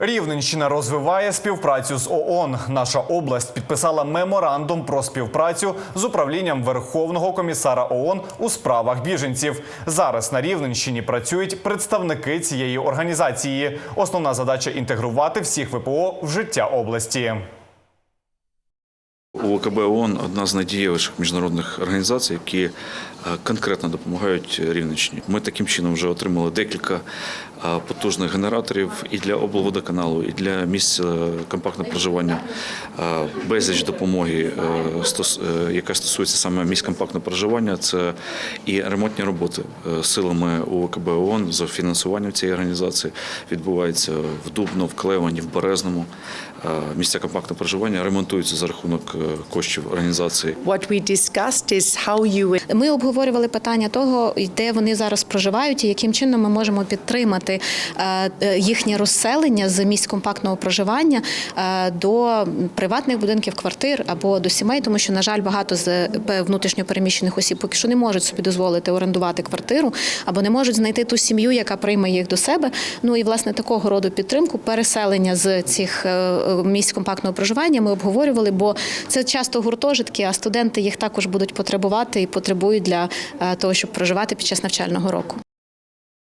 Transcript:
Рівненщина розвиває співпрацю з ООН. Наша область підписала меморандум про співпрацю з управлінням Верховного комісара ООН у справах біженців. Зараз на Рівненщині працюють представники цієї організації. Основна задача інтегрувати всіх ВПО в життя області. УКБ ООН – одна з найдієвіших міжнародних організацій, які е, конкретно допомагають Рівненщині. Ми таким чином вже отримали декілька е, потужних генераторів і для облводоканалу, і для місць е, компактного проживання. Безліч допомоги, яка стосується саме місць компактного проживання, це і ремонтні роботи силами УКБ ООН за фінансуванням цієї організації відбуваються в Дубно, в Клевані, в Березному. Місця компактного проживання ремонтуються за рахунок коштів організації. What we discussed is how you Ми обговорювали питання того, де вони зараз проживають, і яким чином ми можемо підтримати е, е, їхнє розселення з місць компактного проживання е, до приватних будинків, квартир або до сімей, тому що, на жаль, багато з внутрішньопереміщених осіб поки що не можуть собі дозволити орендувати квартиру або не можуть знайти ту сім'ю, яка прийме їх до себе. Ну і власне такого роду підтримку, переселення з цих місць компактного проживання ми обговорювали, бо це часто гуртожитки, а студенти їх також будуть потребувати і потребують для е, того, щоб проживати під час навчального року.